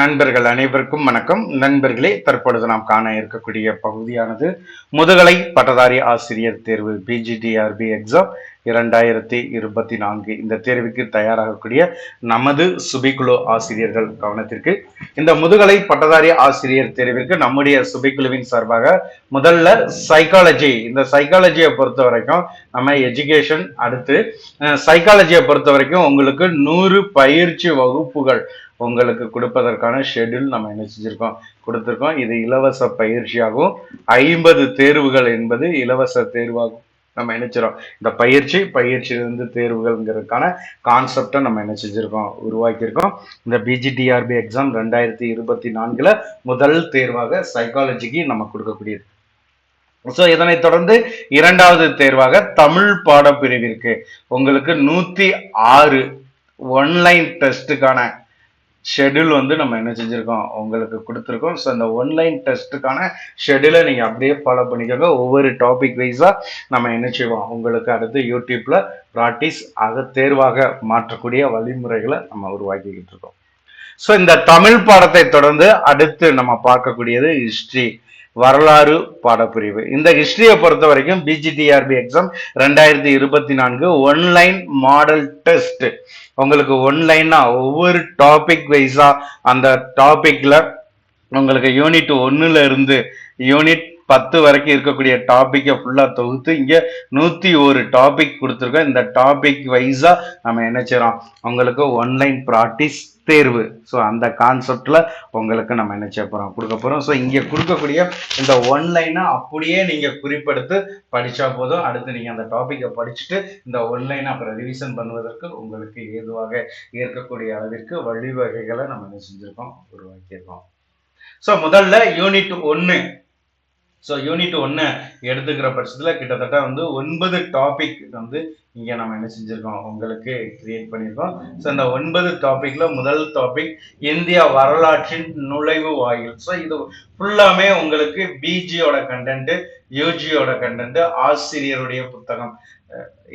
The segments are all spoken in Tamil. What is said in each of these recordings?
நண்பர்கள் அனைவருக்கும் வணக்கம். நண்பர்களே தற்பொழுது நாம் காண இருக்கக்கூடிய பகுதியானது முதுகலை பட்டதாரி ஆசிரியர் தேர்வு பிஜிடிஆர்பி எக்ஸாம் இரண்டாயிரத்தி இருபத்தி நான்கு. இந்த தேர்வுக்கு தயாராகக்கூடிய நமது சுபிக்குழு ஆசிரியர்கள் கவனத்திற்கு. இந்த முதுகலை பட்டதாரி ஆசிரியர் தேர்விற்கு நம்முடைய சுபிக்குழுவின் சார்பாக முதல்ல சைக்காலஜி இந்த சைக்காலஜியை பொறுத்த வரைக்கும் நம்ம எஜுகேஷன் அடுத்து சைக்காலஜியை பொறுத்த வரைக்கும் உங்களுக்கு நூறு பயிற்சி வகுப்புகள் உங்களுக்கு கொடுப்பதற்கான ஷெட்யூல் நம்ம என்ன செஞ்சுருக்கோம்? கொடுத்துருக்கோம். இது இலவச பயிற்சியாகவும் ஐம்பது தேர்வுகள் என்பது இலவச தேர்வாகும் நம்ம நினைச்சிரோம் இந்த பயிற்சி பயிற்சியிலிருந்து தேர்வுகள்ங்கிறதுக்கான கான்செப்டை நம்ம என்ன செஞ்சுருக்கோம்? உருவாக்கியிருக்கோம். இந்த பிஜிடிஆர்பி எக்ஸாம் ரெண்டாயிரத்தி இருபத்தி நான்கில் முதல் தேர்வாக சைக்காலஜிக்கு நம்ம கொடுக்கக்கூடியது. ஸோ இதனைத் தொடர்ந்து இரண்டாவது தேர்வாக தமிழ் பாடப்பிரிவிற்கு உங்களுக்கு நூற்றி ஆறு ஒன்லைன் டெஸ்ட்டுக்கான ஷெட்யூல் வந்து நம்ம என்ன செஞ்சுருக்கோம்? உங்களுக்கு கொடுத்துருக்கோம். ஸோ அந்த ஒன்லைன் டெஸ்ட்டுக்கான ஷெட்யூலை நீங்கள் அப்படியே ஃபாலோ பண்ணிக்கோங்க. ஒவ்வொரு டாபிக் வைஸாக நம்ம என்ன செய்வோம்? உங்களுக்கு அடுத்து யூடியூப்பில் ப்ராக்டிஸ் அதை தேர்வாக மாற்றக்கூடிய வழிமுறைகளை நம்ம உருவாக்கிக்கிட்டு இருக்கோம். ஸோ இந்த தமிழ் பாடத்தை தொடர்ந்து அடுத்து நம்ம பார்க்கக்கூடியது ஹிஸ்ட்ரி வரலாறு பாடப்பிரிவு. இந்த ஹிஸ்டரியை பொறுத்த வரைக்கும் பிஜிடிஆர்பி எக்ஸாம் ரெண்டாயிரத்தி இருபத்தி நான்கு ஒன்லைன் மாடல் டெஸ்ட் உங்களுக்கு ஒன்லைனா ஒவ்வொரு டாபிக் வைஸா அந்த டாபிக்ல உங்களுக்கு யூனிட் ஒன்னுல இருந்து யூனிட் பத்து வரைக்கும் இருக்கக்கூடிய டாப்பிக்கை ஃபுல்லாக தொகுத்து இங்கே நூற்றி ஒரு டாபிக் கொடுத்துருக்கோம். இந்த டாபிக் வைஸாக நம்ம என்ன செய்கிறோம் உங்களுக்கு ஒன்லைன் ப்ராக்டிஸ் தேர்வு. ஸோ அந்த கான்செப்டில் உங்களுக்கு நம்ம என்ன செய்ய போகிறோம் கொடுக்க போகிறோம் ஸோ இங்கே கொடுக்கக்கூடிய இந்த ஒன்லைனை அப்படியே நீங்கள் குறிப்பெடுத்து படித்தா போதும். அடுத்து நீங்கள் அந்த டாப்பிக்கை படிச்சுட்டு இந்த ஒன்லைனை அப்புறம் ரிவிஷன் பண்ணுவதற்கு உங்களுக்கு ஏதுவாக இருக்கக்கூடிய அளவிற்கு வழிவகைகளை நம்ம என்ன செஞ்சுருக்கோம்? உருவாக்கியிருக்கோம். ஸோ முதல்ல யூனிட் ஒன்று ஸோ யூனிட் ஒன்று எடுத்துக்கிற பட்சத்தில் கிட்டத்தட்ட வந்து ஒன்பது டாபிக் வந்து இங்கே நம்ம என்ன செஞ்சுருக்கோம்? உங்களுக்கு கிரியேட் பண்ணியிருக்கோம் ஸோ இந்த ஒன்பது டாப்பிக்கில் முதல் டாபிக் இந்தியா வரலாற்றின் நுழைவு வாயில். ஸோ இது ஃபுல்லாமே உங்களுக்கு பிஜியோட கண்டென்ட் யூஜியோட கண்டென்ட் ஆசிரியருடைய புத்தகம்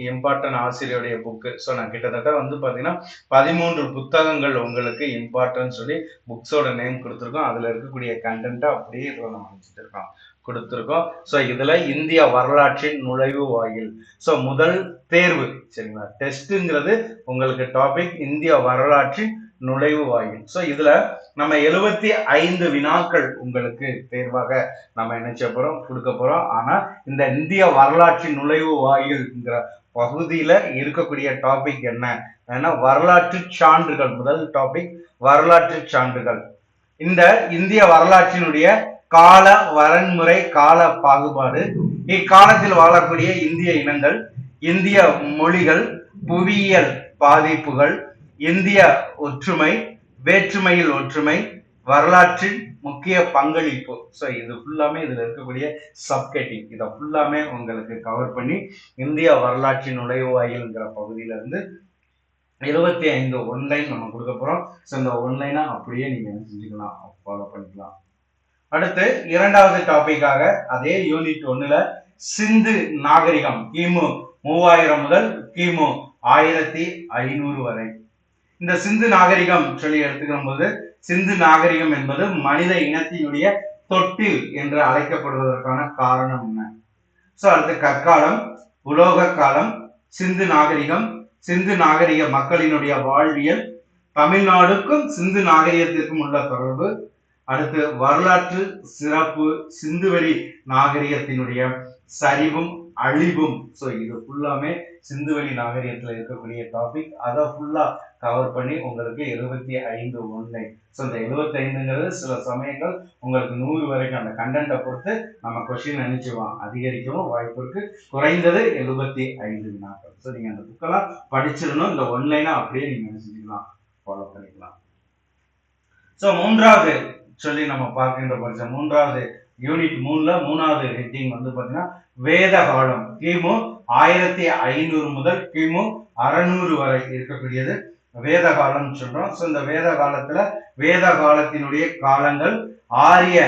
இம்பார்ட்டன்ட் ஆசிரியருடைய புக்கு ஸோ நான் கிட்டத்தட்ட வந்து பார்த்தீங்கன்னா பதிமூன்று புத்தகங்கள் உங்களுக்கு இம்பார்ட்டன்ட் சொல்லி புக்ஸோட நேம் கொடுத்துருக்கோம். அதில் இருக்கக்கூடிய கண்டென்ட்டை அப்படியே இதில் நம்ம அனுப்பிச்சிருக்கோம் கொடுத்துருக்கோம். ஸோ இதில் இந்திய வரலாற்றின் நுழைவு வாயில். ஸோ முதல் தேர்வு சரிங்களா? டெஸ்ட்டுங்கிறது உங்களுக்கு டாபிக் இந்திய வரலாற்றின் நுழைவு வாயில். ஸோ இதில் நம்ம எழுபத்தி ஐந்து வினாக்கள் உங்களுக்கு தேர்வாக நம்ம நினைச்ச போகிறோம் கொடுக்க போகிறோம் ஆனால் இந்த இந்திய வரலாற்றின் நுழைவு வாயில்ங்கிற பகுதியில் இருக்கக்கூடிய டாபிக் என்ன? ஏன்னா வரலாற்று சான்றுகள் முதல் டாபிக் வரலாற்று சான்றுகள். இந்த இந்திய வரலாற்றினுடைய கால வரன்முறை கால பாகுபாடு. இக்காலத்தில் வாழக்கூடிய இந்திய இனங்கள் இந்திய மொழிகள் புவியியல் பாதிப்புகள் இந்திய ஒற்றுமை வேற்றுமையில் ஒற்றுமை வரலாற்றின் முக்கிய பங்களிப்பு. ஸோ இது ஃபுல்லாமே இதில் இருக்கக்கூடிய சப்கெட்டிங் இதை ஃபுல்லாமே உங்களுக்கு கவர் பண்ணி இந்திய வரலாற்றின் நுழைவாயில்ங்கிற பகுதியில இருந்து இருபத்தி ஐந்து ஒன்லைன் நம்ம கொடுக்க போகிறோம் ஸோ இந்த ஒன்லைனாக அப்படியே நீங்கள் செஞ்சுக்கலாம்? ஃபாலோ பண்ணிக்கலாம். அடுத்து இரண்டாவது டாபிக்காக அதே யூனிட் ஒண்ணுல சிந்து நாகரிகம் கிமு மூவாயிரம் முதல் கிமு ஆயிரத்தி ஐநூறு வரை. இந்த சிந்து நாகரிகம் சொல்லி எடுத்துக்கிற போது சிந்து நாகரிகம் என்பது மனித இனத்தினுடைய தொட்டில் என்று அழைக்கப்படுவதற்கான காரணம் என்ன? சோ அடுத்து கற்காலம் உலோக காலம் சிந்து நாகரிகம் சிந்து நாகரிக மக்களினுடைய வாழ்வியல் தமிழ்நாடுக்கும் சிந்து நாகரிகத்திற்கும் உள்ள தொடர்பு அடுத்து வரலாற்று சிறப்பு சிந்துவெளி நாகரிகத்தினுடைய சரிவும் அழிவும். ஸோ இது ஃபுல்லாமே சிந்துவெளி நாகரிகத்தில் இருக்கக்கூடிய டாபிக் அதை ஃபுல்லாக கவர் பண்ணி உங்களுக்கு எழுபத்தி ஐந்து ஒன்லை ஸோ இந்த எழுபத்தி ஐந்துங்கிறது சில சமயங்கள் உங்களுக்கு நூறு வரைக்கும் அந்த கண்டென்ட்டை பொறுத்து நம்ம கொஷின் அனுப்பிச்சுவோம் அதிகரிக்கவும் வாய்ப்பு இருக்கு. குறைந்தது எழுபத்தி ஐந்து வினாக்கள் ஸோ நீங்கள் அந்த புக்கெல்லாம் படிச்சிடணும். இந்த ஒன்லைனாக அப்படியே நீங்கள் செஞ்சுக்கலாம் ஃபாலோ பண்ணிக்கலாம். ஸோ மூன்றாவது சொல்லி நம்ம பார்க்கின்ற பட்சம் மூன்றாவது யூனிட் மூணுல மூணாவது ஹெட்டிங் வந்து பார்த்தீங்கன்னா வேத காலம். கிமு ஆயிரத்தி ஐநூறு முதல் கிமு அறநூறு வரை இருக்கக்கூடியது. வேத காலம் சொல்றோம். ஸோ இந்த வேத காலத்துல வேத காலத்தினுடைய காலங்கள் ஆரிய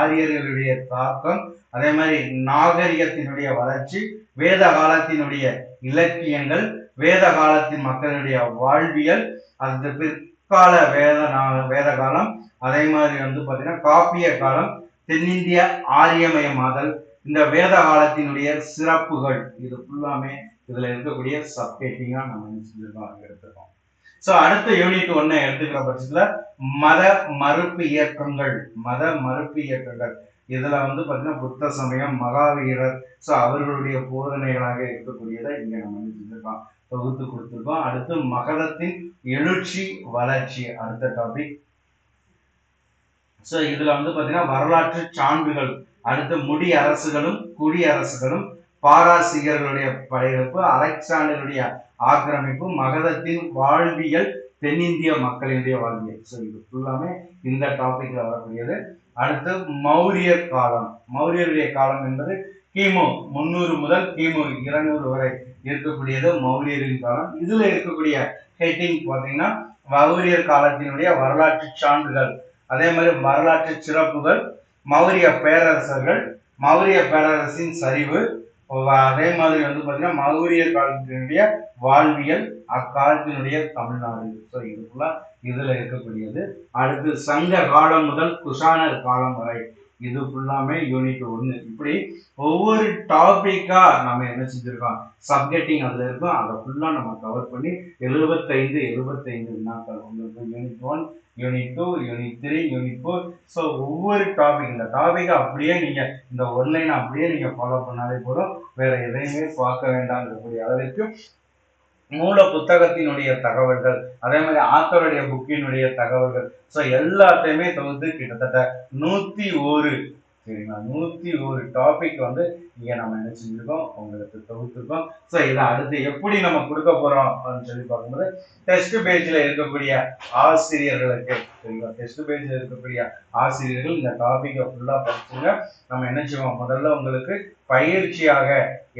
ஆரியர்களுடைய தாக்கம் அதே மாதிரி நாகரிகத்தினுடைய வளர்ச்சி வேத காலத்தினுடைய இலக்கியங்கள் வேத காலத்தின் மக்களுடைய வாழ்வியல் அது முற்கால வேத நா- வேத காலம். அதே மாதிரி வந்து பாத்தீங்கன்னா காப்பிய காலம் தென்னிந்திய ஆரியமயமாதல் இந்த வேத காலத்தினுடைய சிறப்புகள். இது ஃபுல்லாமே இதுல இருக்கக்கூடிய சப்டேட்டிங்காக நம்ம என்ன செஞ்சிருக்கோம் எடுத்துருக்கோம். ஸோ அடுத்த யூனிட் ஒன்று எடுத்துக்கிற பட்சத்துல மத மறுப்பு இயக்கங்கள். மத மறுப்பு இயக்கங்கள். இதில் வந்து பார்த்தீங்கன்னா புத்த சமயம் மகாவீரர் ஸோ அவர்களுடைய போதனைகளாக இருக்கக்கூடியதை இங்கே நம்ம செஞ்சுருக்கோம். தொகுத்து கொடுத்துருக்கோம். அடுத்து மகதத்தின் எழுச்சி வளர்ச்சி அடுத்த டாபிக் ஸோ இதில் வந்து பார்த்தீங்கன்னா வரலாற்று சான்றுகள் அடுத்து முடி அரசுகளும் குடியரசுகளும் அரசுகளும் படையெடுப்பு அலெக்சாண்டருடைய ஆக்கிரமிப்பு மகதத்தின் வாழ்வியல் தென்னிந்திய மக்களினுடைய வாழ்வியல். ஸோ இது ஃபுல்லாமே இந்த டாபிக்ல வரக்கூடியது. அடுத்து மௌரியர் காலம். மௌரியருடைய காலம் என்பது கிமு முன்னூறு முதல் கிமு இருநூறு வரை இருக்கக்கூடியது மௌரியரின் காலம். இதுல இருக்கக்கூடிய ஹெட்டிங் பார்த்தீங்கன்னா மௌரியர் காலத்தினுடைய வரலாற்று சான்றுகள். அதே மாதிரி வரலாற்று சிறப்புகள் மௌரிய பேரரசர்கள் மௌரிய பேரரசின் சரிவு அதே மாதிரி வந்து பார்த்தீங்கன்னா மௌரிய காலத்தினுடைய வாழ்வியல் அக்காலத்தினுடைய தமிழ்நாடு. ஸோ இது இதில் இருக்கக்கூடியது. அடுத்து சங்க காலம் முதல் குஷானர் காலம் வரை இது ஃபுல்லாமே யூனிட் ஒன்று இப்படி ஒவ்வொரு டாப்பிக்காக நம்ம என்ன செஞ்சுருக்கோம்? சப்ஜெக்டிங் அதில் இருக்கும். அதை ஃபுல்லாக நம்ம கவர் பண்ணி எழுபத்தைந்து எழுபத்தைந்து வினாக்கள். உங்களுக்கு unit one unit two unit three unit four so ஒவ்வொரு டாபிக் இந்த டாப்பிக்கை அப்படியே நீங்கள் இந்த ஒன்லைனை அப்படியே நீங்கள் ஃபாலோ பண்ணாலே போதும். வேறு எதையுமே பார்க்க வேண்டாம்ங்கக்கூடிய அளவிற்கு மூல புத்தகத்தினுடைய தகவல்கள் அதே மாதிரி ஆத்தருடைய புக்கினுடைய தகவல்கள். ஸோ எல்லாத்தையுமே தொகுத்து கிட்டத்தட்ட நூத்தி ஒரு சரிங்களா? நூத்தி ஒரு டாபிக் வந்து இங்க நம்ம என்ன உங்களுக்கு தொகுத்துருக்கோம். ஸோ இதை அடுத்து எப்படி நம்ம கொடுக்க போறோம் அப்படின்னு சொல்லி பார்க்கும்போது டெஸ்ட் பேஜ்ல இருக்கக்கூடிய ஆசிரியர்களுக்கு சரிங்களா? டெஸ்ட் பேஜ்ல இருக்கக்கூடிய ஆசிரியர்கள் இந்த டாபிக்கை ஃபுல்லா படிச்சுங்க. நம்ம என்ன செய்வோம்? முதல்ல உங்களுக்கு பயிற்சியாக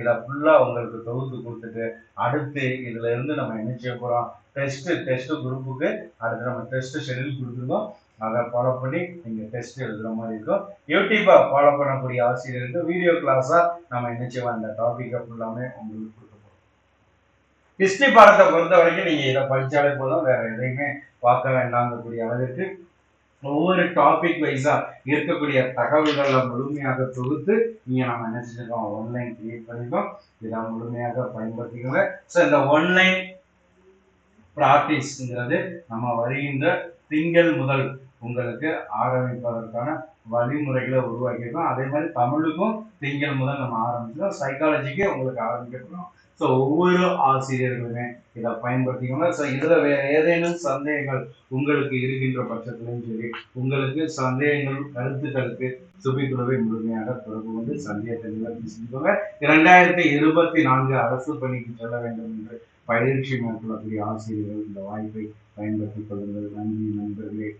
இதை ஃபுல்லா உங்களுக்கு தொகுத்து கொடுத்துட்டு அடுத்து இதுல இருந்து நம்ம என்ன செய்ய போறோம்? டெஸ்ட் டெஸ்ட் குரூப்புக்கு அடுத்து நம்ம டெஸ்ட் ஷெடியூல் கொடுத்துருக்கோம். அதை ஃபாலோ பண்ணி நீங்கள் டெஸ்ட் எழுதுகிற மாதிரி இருக்கும். யூடியூப்பை ஃபாலோ பண்ணக்கூடிய ஆசிரியருக்கு வீடியோ கிளாஸாக நம்ம என்ன செய்வோம் இந்த டாபிக்கை ஃபுல்லாமே உங்களுக்கு கொடுக்க போகிறோம் ஹிஸ்ட்ரி பாடத்தை பொறுத்த வரைக்கும் நீங்கள் இதை படித்தாலே போதும். வேறு எதையுமே பார்க்க வேண்டாங்கக்கூடிய அளவிற்கு ஒவ்வொரு டாபிக் வைஸாக இருக்கக்கூடிய தகவல்களை முழுமையாக தொகுத்து நீங்கள் நம்ம என்ன செஞ்சிருக்கோம் ஒன்லைன் கிரியேட் பண்ணிருக்கோம். இதை முழுமையாக பயன்படுத்திக்கோங்க. ஸோ இந்த ஒன்லைன் ப்ராக்டிஸ்ங்கிறது நம்ம வருகின்ற திங்கள் முதல் உங்களுக்கு ஆரம்பிப்பதற்கான வழிமுறைகளை உருவாக்கியிருக்கோம். அதே மாதிரி தமிழுக்கும் திங்கள் முதல் நம்ம ஆரம்பிச்சிடும் சைக்காலஜிக்கே உங்களுக்கு ஆரம்பிக்கிறோம் ஸோ ஒவ்வொரு ஆசிரியர்களுமே இதை பயன்படுத்திக்கோங்க. ஸோ இதில் வேறு ஏதேனும் சந்தேகங்கள் உங்களுக்கு இருக்கின்ற பட்சத்துலையும் சரி உங்களுக்கு சந்தேகங்கள் கருத்துக்களுக்கு சுபிக்குழுவை முழுமையாக தொடர்பு கொண்டு சந்தேகத்தை நிவர்த்தி செஞ்சுக்கோங்க இரண்டாயிரத்தி இருபத்தி நான்கு அரசு பணிக்கு செல்ல வேண்டும் என்று பயிற்சி மேற்கொள்ளக்கூடிய ஆசிரியர்கள் இந்த வாய்ப்பை பயன்படுத்திக் கொள்ளுங்கள். நன்றி நண்பர்களே.